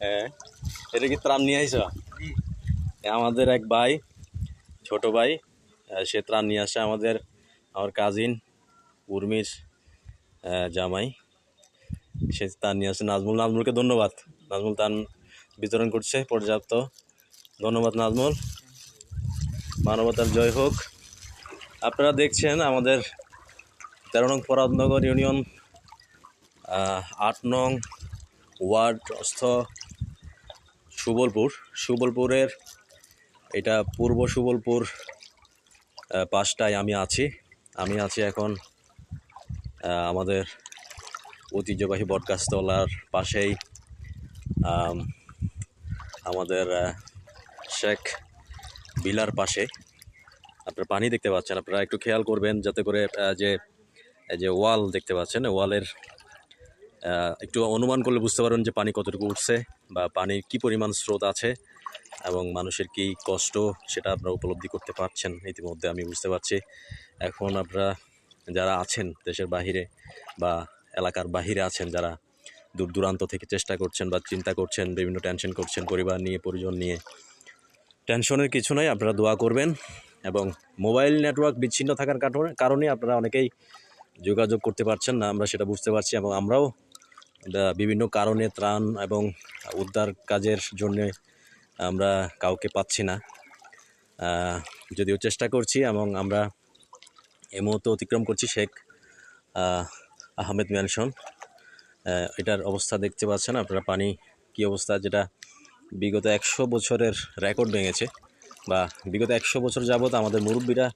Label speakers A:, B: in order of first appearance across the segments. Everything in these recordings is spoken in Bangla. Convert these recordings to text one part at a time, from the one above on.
A: হ্যাঁ এটা কি ত্রাণ নিয়ে আইস আমাদের এক ভাই ছোট ভাই সে ত্রাণ নিয়ে আসে আমাদের আমার কাজিন উর্মির জামাই। সে ত্রাণ নিয়ে আসে নাজমুল। নাজমুলকে ধন্যবাদ। নাজমুল ত্রাণ বিতরণ করছে পর্যাপ্ত। ধন্যবাদ নাজমুল। মানবতার জয় হোক। আপনারা দেখছেন আমাদের তেরো নং ফরাদনগর ইউনিয়ন আট নং ওয়ার্ড অস্থ সুবলপুর। সুবলপুরের, এটা পূর্ব সুবলপুর পাশটায় আমি আছি। আমি আছি এখন আমাদের ঐতিহ্যবাহী বটগাছতলার পাশেই আমাদের শেখ বিলার পাশে। আপনারা পানি দেখতে পাচ্ছেন, আপনারা একটু খেয়াল করবেন যাতে করে যে যে ওয়াল দেখতে পাচ্ছেন, ওয়ালের একটু অনুমান করলে বুঝতে পারবেন যে পানি কতটুকু উঠছে বা পানির কি পরিমাণ স্রোত আছে এবং মানুষের কি কষ্ট সেটা আপনারা উপলব্ধি করতে পারছেন ইতিমধ্যে, আমি বুঝতে পারছি। এখন আপনারা যারা আছেন দেশের বাহিরে বা এলাকার বাহিরে আছেন, যারা দূর দূরান্ত থেকে চেষ্টা করছেন বা চিন্তা করছেন, বিভিন্ন টেনশন করছেন, পরিবার নিয়ে, পরিজন নিয়ে টেনশনের কিছু নয় আপনারা দোয়া করবেন এবং মোবাইল নেটওয়ার্ক বিচ্ছিন্ন থাকার কারণে আপনারা অনেকেই যোগাযোগ করতে পারছেন না, আমরা সেটা বুঝতে পারছি এবং আমরাও বিভিন্ন কারণে ত্রাণ এবং উদ্ধার কাজের জন্য আমরা কাউকে পাচ্ছি না। যদিও চেষ্টা করছি এবং আমরা এই মুহূর্তে অতিক্রম করছি শেখ আহমেদ ম্যানশন এটার অবস্থা দেখতে পাচ্ছেন আপনারা, পানি কি অবস্থা, যেটা বিগত একশো বছরের রেকর্ড ভেঙেছে বা বিগত একশো বছর যাবৎ আমাদের মুরব্বীরা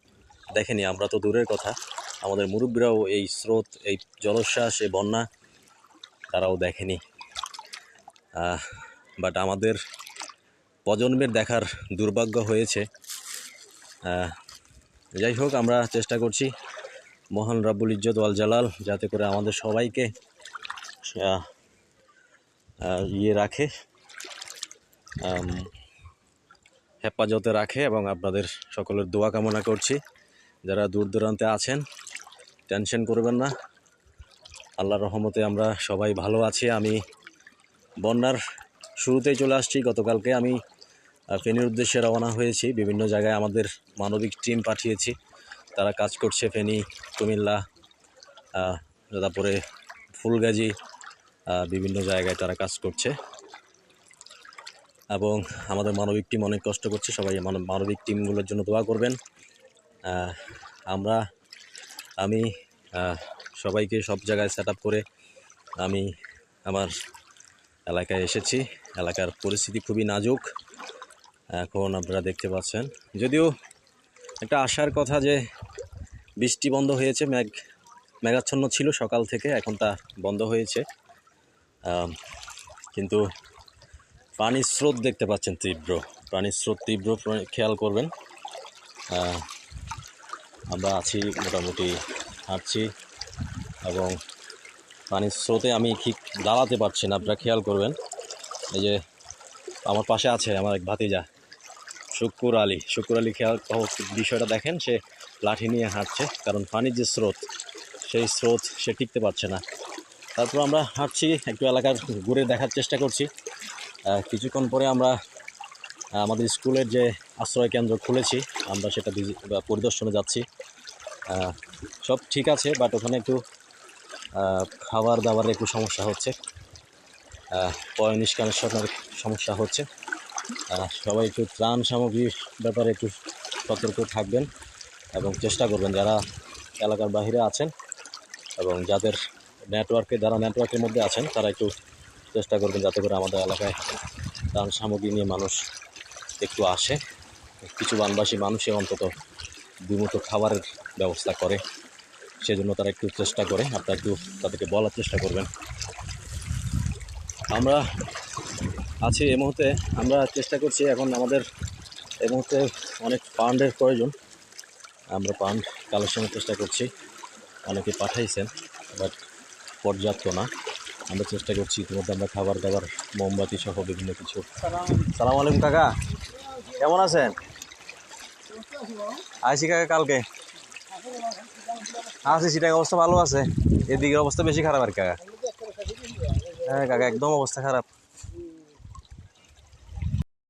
A: দেখেনি, আমরা তো দূরের কথা। আমাদের মুরব্বীরাও এই স্রোত, এই জলোচ্ছ্বাস, এই বন্যা তারাও দেখেনি। বাট আমাদের প্রজন্মের দেখার দুর্ভাগ্য হয়েছে। যাই হোক, আমরা চেষ্টা করছি মহান রাব্বুল ইজ্জত ওয়াল জালাল যাতে করে আমাদের সবাইকে ইয়ে রাখে হেফাজতে রাখে এবং আপনাদের সকলের দোয়া কামনা করছি। যারা দূর দূরান্তে আছেন, টেনশন করবেন না। আল্লাহর রহমতে আমরা সবাই ভালো আছি। আমি বন্যার শুরুতেই চলে আসছি। গতকালকে আমি ফেনীর উদ্দেশ্যে রওনা হয়েছি। বিভিন্ন জায়গায় আমাদের মানবিক টিম পাঠিয়েছি। তারা কাজ করছে ফেনী, কুমিল্লা তারপরে ফুলগাজী বিভিন্ন জায়গায় তারা কাজ করছে। এবং আমাদের মানবিক টিম অনেক কষ্ট করছে। সবাই মানব- মানবিক টিমগুলোর জন্য দোয়া করবেন। আমরা, আমি সবাইকে সব জায়গায় সেট করে আমি আমার এলাকায় এসেছি। এলাকার পরিস্থিতি খুবই নাজুক। এখন আপনারা দেখতে পাচ্ছেন। যদিও একটা আশার কথা যে বৃষ্টি বন্ধ হয়েছে, মেঘ, মেঘাচ্ছন্ন ছিল সকাল থেকে, এখন তা বন্ধ হয়েছে। কিন্তু পানির স্রোত দেখতে পাচ্ছেন তীব্র। পানির স্রোত তীব্র খেয়াল করবেন। আমরা আছি মোটামুটি হাঁটছি এবং পানির স্রোতে আমি ঠিক দাঁড়াতে পারছি না, আপনারা খেয়াল করবেন। এই যে আমার পাশে আছে আমার এক ভাতিজা, শুক্কুর আলী। শুক্কুর আলী খেয়াল বিষয়টা দেখেন, সে লাঠি নিয়ে হাঁটছে, কারণ পানির যে স্রোত, সেই স্রোত সে টিকতে পারছে না। তারপর আমরা হাঁটছি, একটু এলাকার ঘুরে দেখার চেষ্টা করছি। কিছুক্ষণ পরে আমরা আমাদের স্কুলের যে আশ্রয় কেন্দ্র খুলেছি, আমরা সেটা পরিদর্শনে যাচ্ছি। সব ঠিক আছে বাট ওখানে একটু খাবার দাবারের একটু সমস্যা হচ্ছে। পয় নিষ্কাশনের সমস্যা হচ্ছে। সবাই একটু ত্রাণ সামগ্রীর ব্যাপারে একটু সতর্ক থাকবেন এবং চেষ্টা করবেন যারা এলাকার বাইরে আছেন এবং যাদের নেটওয়ার্কে যারা নেটওয়ার্কের মধ্যে আছেন, তারা একটু চেষ্টা করবেন যাতে করে আমাদের এলাকায় ত্রাণ সামগ্রী নিয়ে মানুষ একটু আসে। কিছু বানবাসী মানুষে অন্তত দুমুঠো খাবারের ব্যবস্থা করে, সেজন্য তারা একটু চেষ্টা করে, আপনারা একটু তাদেরকে বলার চেষ্টা করবেন। আমরা আছি এই মুহূর্তে, আমরা চেষ্টা করছি এখন আমাদের এই মুহূর্তে অনেক ফান্ডের প্রয়োজন। আমরা ফান্ড কালেকশনের চেষ্টা করছি, অনেকে পাঠাইছেন, বাট পর্যাপ্ত না। আমরা চেষ্টা করছি ইতিমধ্যে আমরা খাবার দাবার, মোমবাতি সহ বিভিন্ন কিছু। সালাম আলাইকুম কাকা, কেমন আছেন? আইসি কাকা কালকে। আছি সেটাই অবস্থা ভালো আছে। এদিকের অবস্থা বেশি খারাপ আর কাকা। হ্যাঁ কাকা, একদম অবস্থা খারাপ।